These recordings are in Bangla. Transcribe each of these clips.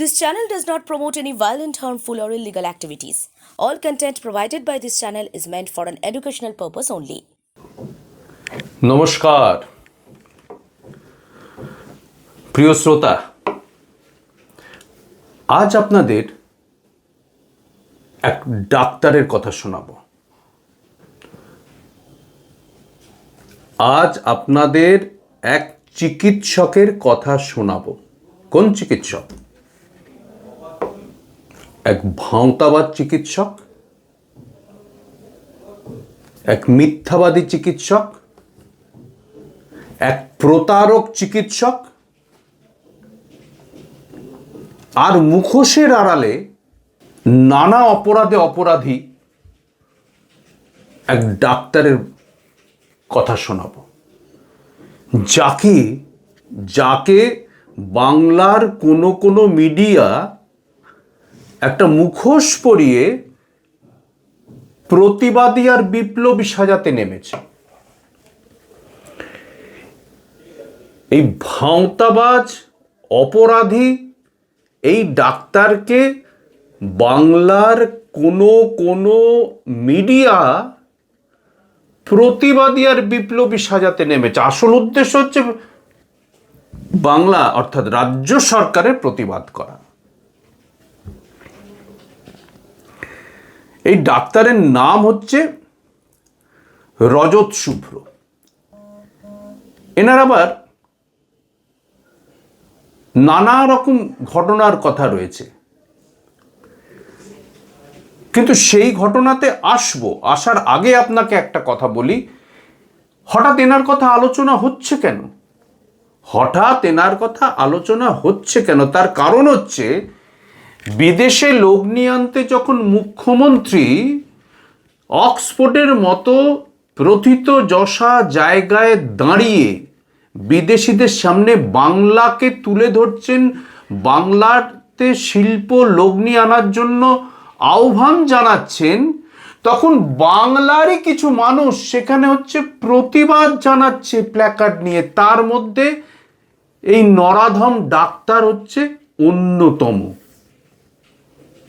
This channel does not promote any violent, harmful, or illegal activities. All content provided by this channel is meant for an educational purpose only. নমস্কার প্রিয় শ্রোতা আজ আপনাদের এক ডাক্তারের কথা শোনাবো আজ আপনাদের এক চিকিৎসকের কথা শোনাবো কোন চিকিৎসক এক ভাঁওতাবাদ চিকিৎসক, এক মিথ্যাবাদী চিকিৎসক, এক প্রতারক চিকিৎসক, আর মুখোশের আড়ালে নানা অপরাধে অপরাধী এক ডাক্তারের কথা শোনাব। যাকে যাকে বাংলার কোনো কোনো মিডিয়া একটা মুখোশ পরিয়ে প্রতিবাদী আর বিপ্লবী সাজাতে নেমেছে। এই ভাঁওতাবাজ, অপরাধী, এই ডাক্তারকে বাংলার কোনো কোনো মিডিয়া প্রতিবাদী আর বিপ্লবী সাজাতে নেমেছে। আসল উদ্দেশ্য হচ্ছে বাংলা অর্থাৎ রাজ্য সরকারের প্রতিবাদ করা। এই ডাক্তারের নাম হচ্ছে রজত শুভ্র। এনার আবার নানা রকম ঘটনার কথা রয়েছে। কিন্তু সেই ঘটনাতে আসব, আসার আগে আপনাকে একটা কথা বলি। হঠাৎ এনার কথা আলোচনা হচ্ছে কেন? হঠাৎ এনার কথা আলোচনা হচ্ছে কেন? তার কারণ হচ্ছে বিদেশে লোক নিয়ে আনতে যখন মুখ্যমন্ত্রী, অক্সফোর্ডের মতো প্রথিত যশা জায়গায় দাঁড়িয়ে বিদেশিদের সামনে বাংলাকে তুলে ধরছেন, বাংলাতে শিল্প লগ্নি আনার জন্য আহ্বান জানাচ্ছেন, তখন বাংলারই কিছু মানুষ সেখানে হচ্ছে প্রতিবাদ জানাচ্ছে প্ল্যাকার্ড নিয়ে। তার মধ্যে এই নরাধম ডাক্তার হচ্ছে অন্যতম।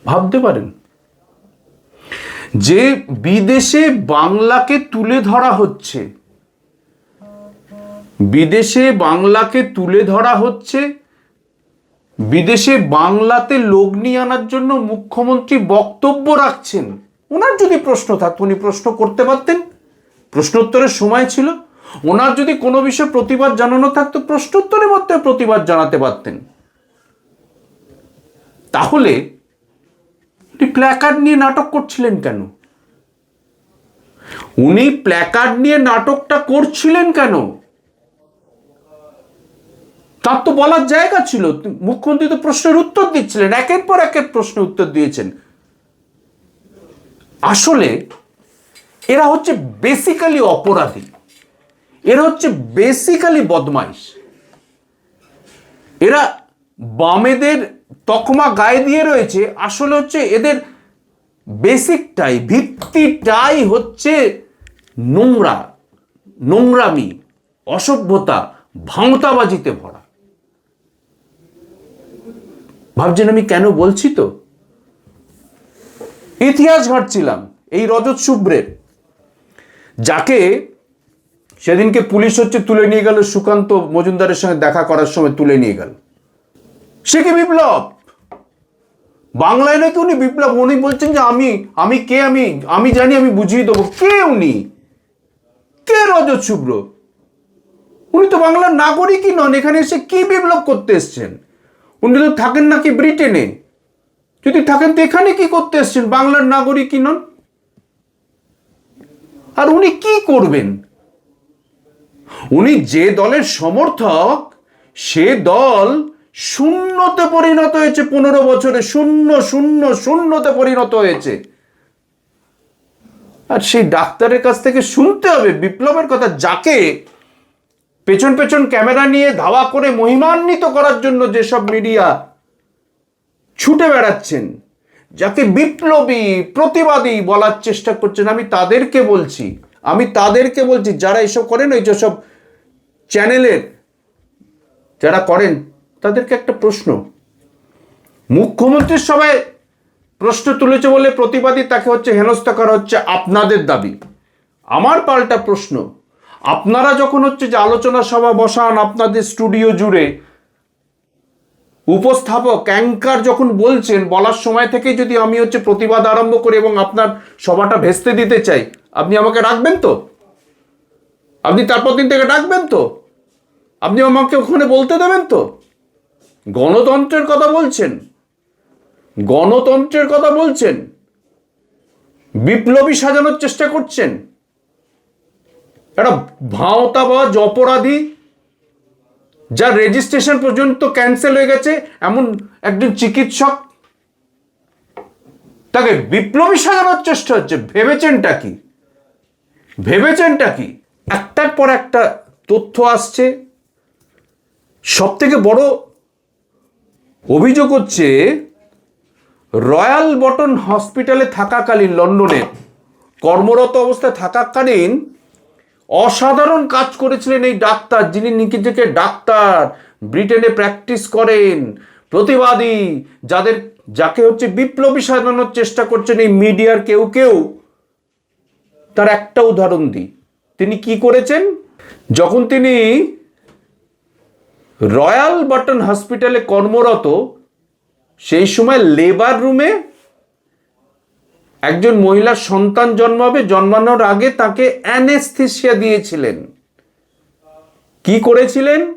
ভাবতে পারেন। যে বিদেশে বাংলাকে তুলে ধরা হচ্ছে, বিদেশে বাংলাকে তুলে ধরা হচ্ছে, বিদেশে বাংলাতে লগ্নি আনার জন্য মুখ্যমন্ত্রী বক্তব্য রাখছেন, ওনার যদি প্রশ্ন থাকত, উনি প্রশ্ন করতে পারতেন। প্রশ্নোত্তরের সময় ছিল, ওনার যদি কোনো বিষয়ে প্রতিবাদ জানানো থাকতো প্রশ্নোত্তরের মধ্যে প্রতিবাদ জানাতে পারতেন। তাহলে উনি প্ল্যাকার্ড নিয়ে নাটক করছিলেন কেন? উনি প্ল্যাকার্ড নিয়ে নাটকটা করছিলেন কেন? তার তো বলার জায়গা ছিল। মুখ্যমন্ত্রী তো প্রশ্নের উত্তর দিচ্ছিলেন, একের পর একের প্রশ্নের উত্তর দিয়েছেন। আসলে এরা হচ্ছে বেসিক্যালি অপরাধী। এরা হচ্ছে বেসিক্যালি বদমাইশ। এরা বামেদের তকমা গায়ে দিয়ে রয়েছে, আসলে হচ্ছে এদের বেসিকটাই, ভিত্তিটাই হচ্ছে নোংরা, নোংরামি, অসভ্যতা ভাঁওতাবাজিতে ভরা। ভাবছেন আমি কেন বলছি তো? ইতিহাস ঘাটছিলাম এই রজত শুভ্রের যাকে সেদিনকে পুলিশ হচ্ছে তুলে নিয়ে গেল, সুকান্ত মজুমদারের সঙ্গে দেখা করার সময় তুলে নিয়ে গেল। সে কি বিপ্লব? বাংলায় নাকি উনি বিপ্লব। উনি বলছেন যে আমি আমি কে, আমি আমি জানি, আমি বুঝিয়ে দেবো। কে উনি? কে রজত শুভ্র? উনি তো বাংলার নাগরিকই নন। এখানে এসে কি বিপ্লব করতে এসছেন? উনি তো থাকেন নাকি ব্রিটেনে? যদি থাকেন তো এখানে কি করতে এসছেন? বাংলার নাগরিকই নন। আর উনি কি করবেন? উনি যে দলের সমর্থক, সে দল শূন্যতে পরিণত হয়েছে পনেরো বছরে, শূন্য শূন্য, শূন্যতে পরিণত হয়েছে। আর সেই ডাক্তারের কাছ থেকে শুনতে হবে, বিপ্লবের কথা, যাকে পেছন পেছন ক্যামেরা নিয়ে ধাওয়া করে মহিমান্বিত করার জন্য যেসব মিডিয়া ছুটে বেড়াচ্ছেন, যাকে বিপ্লবী, প্রতিবাদী বলার চেষ্টা করছেন, আমি তাদেরকে বলছি, আমি তাদেরকে বলছি, যারা এসব করেন, ওই যেসব চ্যানেলের, যারা করেন তাদেরকে একটা প্রশ্ন। মুখ্যমন্ত্রীর সভায় প্রশ্ন তুলেছে বলে প্রতিবাদী তাকে হচ্ছে হেনস্থা করা হচ্ছে আপনাদের দাবি। আমার পাল্টা প্রশ্ন, আপনারা যখন হচ্ছে যে আলোচনা সভা বসান আপনাদের স্টুডিও জুড়ে, উপস্থাপক, অ্যাঙ্কার যখন বলছেন, বলার সময় থেকেই যদি আমি হচ্ছে প্রতিবাদ আরম্ভ করি এবং আপনার সভাটা ভেস্তে দিতে চাই, আপনি আমাকে রাখবেন তো? আপনি তারপর দিন থেকে ডাকবেন তো? আপনি আমাকে ওখানে বলতে দেবেন তো? গণতন্ত্রের কথা বলছেন। গণতন্ত্রের কথা বলছেন। বিপ্লবী সাজানোর চেষ্টা করছেন। একটা ভাওতাবাজ অপরাধী যার রেজিস্ট্রেশন পর্যন্ত ক্যান্সেল হয়ে গেছে, এমন একজন চিকিৎসক, তাকে বিপ্লবী সাজানোর চেষ্টা হচ্ছে। ভেবেছেনটা কি? ভেবেছেনটা কি? একটার পর একটা তথ্য আসছে। সব থেকে বড় অভিযোগ হচ্ছে, রয়্যাল বটন হসপিটালে থাকাকালীন লন্ডনে কর্মরত অবস্থায় থাকাকালীন অসাধারণ কাজ করেছিলেন এই ডাক্তার, যিনি নিজেকে ডাক্তার, ব্রিটেনে প্র্যাকটিস করেন, প্রতিবাদী, যাদের, যাকে হচ্ছে বিপ্লবী সাজানোর চেষ্টা করছেন এই মিডিয়ার কেউ কেউ। তার একটা উদাহরণ দিই। তিনি কি করেছেন? যখন তিনি রয়্যাল বাটন হসপিটালে কর্মরত সেই সময় লেবার রুমে একজন মহিলার সন্তান জন্মাবে, জন্মানোর আগে তাকে অ্যানেস্থেসিয়া দিয়েছিলেন। কি করেছিলেন?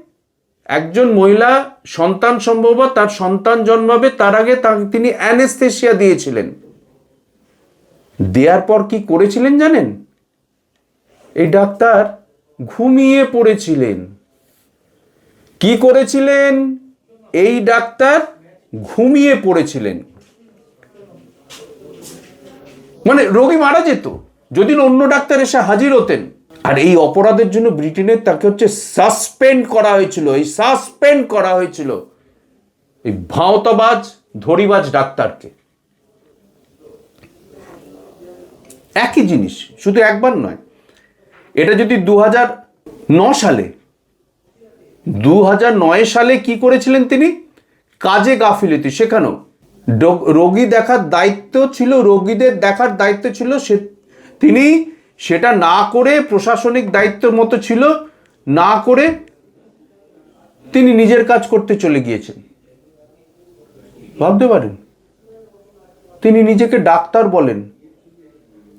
একজন মহিলা সন্তান সম্ভব তার সন্তান জন্মাবে, তার আগে তিনি অ্যানেস্থেসিয়া দিয়েছিলেন। দেওয়ার পর কি করেছিলেন জানেন? এই ডাক্তার ঘুমিয়ে পড়েছিলেন। কি করেছিলেন? এই ডাক্তার ঘুমিয়ে পড়েছিলেন। মানে রোগী মারা যেত যদি অন্য ডাক্তার এসে হাজির হতেন। আর এই অপরাধের জন্য ব্রিটেনের তাকে হচ্ছে সাসপেন্ড করা হয়েছিল, এই সাসপেন্ড করা হয়েছিল। এই ভাওতাবাজ ধরিবাজ ডাক্তারকে। একই জিনিস, শুধু একবার নয়, এটা যদি দু হাজার ন সালে দু সালে কি করেছিলেন তিনি? কাজে গাফিলতি শেখানো। রোগী দেখার দায়িত্ব ছিল, রোগীদের দেখার দায়িত্ব ছিল, সে, তিনি সেটা না করে প্রশাসনিক দায়িত্বের মতো ছিল, না করে তিনি নিজের কাজ করতে চলে গিয়েছেন। ভাবতে পারেন? তিনি নিজেকে ডাক্তার বলেন।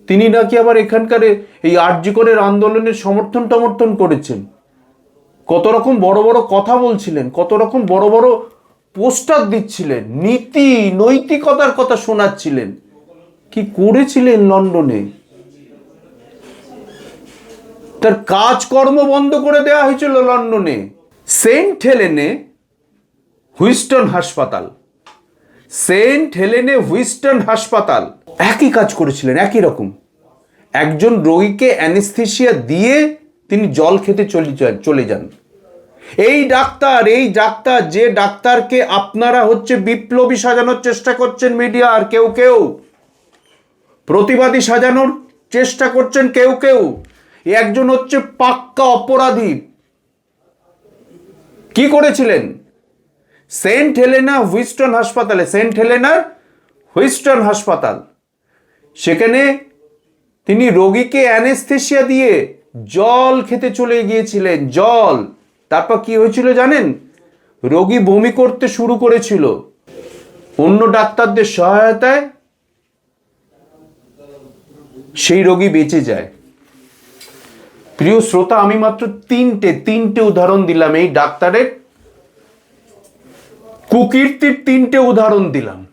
তিনি নাকি আবার এখানকার এই আর্যিকরের আন্দোলনের সমর্থন টমর্থন করেছেন। কত রকম বড় বড় কথা বলছিলেন, কত রকম বড় বড় পোস্টার দিচ্ছিলেন, নীতি, নৈতিকতার কথা শোনাচ্ছিলেন। কি করেছিলেন লন্ডনে? তার কাজকর্ম বন্ধ করে দেওয়া হয়েছিল লন্ডনে। সেন্ট হেলেনে হুইস্টন হাসপাতাল। সেন্ট হেলেনে হুইস্টন হাসপাতাল। একই কাজ করেছিলেন, একই রকম। একজন রোগীকে অ্যানেস্থেসিয়া দিয়ে তিনি জল খেতে চলে যান চলে যান। এই ডাক্তার এই ডাক্তার, যে ডাক্তারকে আপনারা হচ্ছে বিপ্লবী সাজানোর চেষ্টা করছেন মিডিয়া আর কেউ কেউ, প্রতিবাদী সাজানোর চেষ্টা করছেন কেউ কেউ একজন হচ্ছে পাক্কা অপরাধী। কি করেছিলেন? সেন্ট হেলেনা হুইস্টন হাসপাতালে, সেন্ট হেলেনার হুইস্টন হাসপাতাল। সেখানে তিনি রোগীকে অ্যানেস্থেসিয়া দিয়ে জল খেতে চলে গিয়েছিলেন, জল। তারপর কি হয়েছিল জানেন? রোগী বমি করতে শুরু করেছিল। অন্য ডাক্তারদের সহায়তায় সেই রোগী বেঁচে যায়। প্রিয় শ্রোতা, আমি মাত্র তিনটে তিনটে উদাহরণ দিলাম এই ডাক্তারের। কুকীর্তির তিনটে উদাহরণ দিলাম।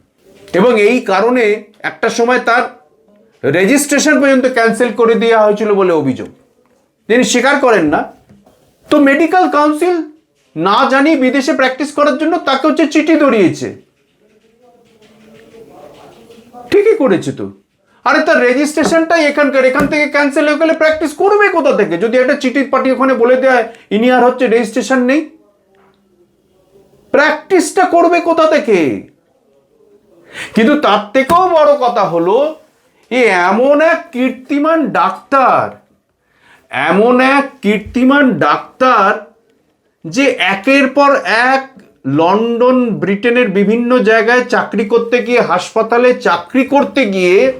এবং এই কারণে একটা সময় তার রেজিস্ট্রেশন পর্যন্ত ক্যান্সেল করে দেওয়া হয়েছিল বলে অভিযোগ। তিনি স্বীকার করেন না। তো মেডিকেল কাউন্সিল না জানিয়ে বিদেশে প্র্যাকটিস করার জন্য তাকে হচ্ছে চিঠি ধরিয়েছে। ঠিকই করেছে তো। আরে তার রেজিস্ট্রেশনটাই এখানকার, এখান থেকে ক্যান্সেল হয়ে গেলে প্র্যাকটিস করবে কোথা থেকে? যদি একটা চিঠি পাঠিয়ে ওখানে বলে দেয়, ইনি আর হচ্ছে রেজিস্ট্রেশন নেই। প্র্যাকটিসটা করবে কোথা থেকে? কিন্তু তার থেকেও বড় কথা হলো, এ এমন এক কীর্তিমান ডাক্তার এমন এক কীর্তিমান ডাক্তার যে একের পর এক লন্ডন, ব্রিটেনের বিভিন্ন জায়গায় চাকরি করতে গিয়ে, হাসপাতালে চাকরি করতে গিয়ে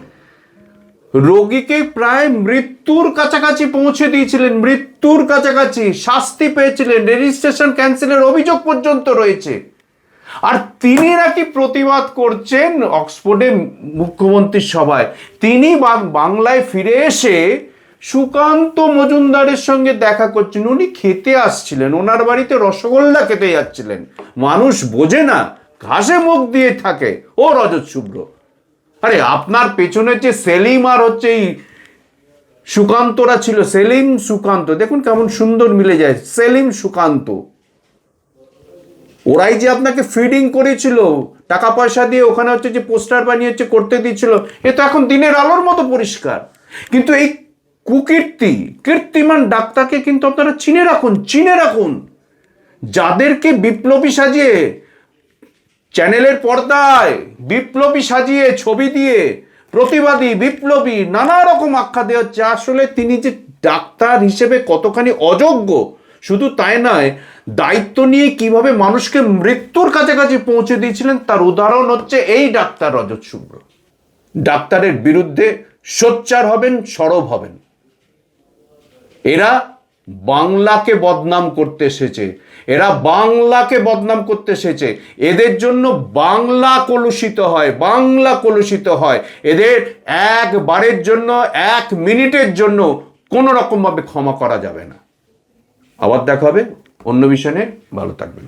রোগীকে প্রায় মৃত্যুর কাছাকাছি পৌঁছে দিয়েছিলেন, মৃত্যুর কাছাকাছি শাস্তি পেয়েছিলেন, রেজিস্ট্রেশন ক্যান্সেলের অভিযোগ পর্যন্ত রয়েছে। আর তিনি নাকি প্রতিবাদ করছেন অক্সফোর্ডে মুখ্যমন্ত্রীর সভায়। তিনি বাংলায় ফিরে এসে সুকান্ত মজুমদারের সঙ্গে দেখা করছেন। উনি খেতে আসছিলেন, ওনার বাড়িতে রসগোল্লা খেতে যাচ্ছিলেন। মানুষ বোঝে না, ঘাসে মুখ দিয়ে থাকে। ও রজত শুভ্র। আরে, আপনার পেছনে যে সেলিম আর হচ্ছে এই সুকান্তরা ছিল, সেলিম সুকান্ত। দেখুন কেমন সুন্দর মিলে যায়। সেলিম সুকান্ত। ওরাই যে আপনাকে ফিডিং করেছিল, টাকা পয়সা দিয়ে ওখানে হচ্ছে যে পোস্টার বানিয়েছে, করতে দিচ্ছিল এ তো এখন দিনের আলোর মতো পরিষ্কার। কিন্তু এই কুকীর্তি, কীর্তিমান ডাক্তারকে কিন্তু আপনারা চিনে রাখুন চিনে রাখুন। যাদেরকে বিপ্লবী সাজিয়ে চ্যানেলের পর্দায় বিপ্লবী সাজিয়ে ছবি দিয়ে প্রতিবাদী, বিপ্লবী, নানা রকম আখ্যা দেওয়া হচ্ছে, আসলে তিনি যে ডাক্তার হিসেবে কতখানি অযোগ্য, শুধু তাই নয়, দায়িত্ব নিয়ে কীভাবে মানুষকে মৃত্যুর কাছাকাছি পৌঁছে দিয়েছিলেন, তার উদাহরণ হচ্ছে এই ডাক্তার রজত শুভ্র। ডাক্তারের বিরুদ্ধে সোচ্চার হবেন, সরব হবেন। এরা বাংলাকে বদনাম করতে এসেছে। এরা বাংলাকে বদনাম করতে এসেছে। এদের জন্য বাংলা কলুষিত হয়, বাংলা কলুষিত হয়। এদের একবারের জন্য, এক মিনিটের জন্য কোনো রকমভাবে ক্ষমা করা যাবে না। আবার দেখাবে অন্য বিষয়ে ভালো থাকবেন।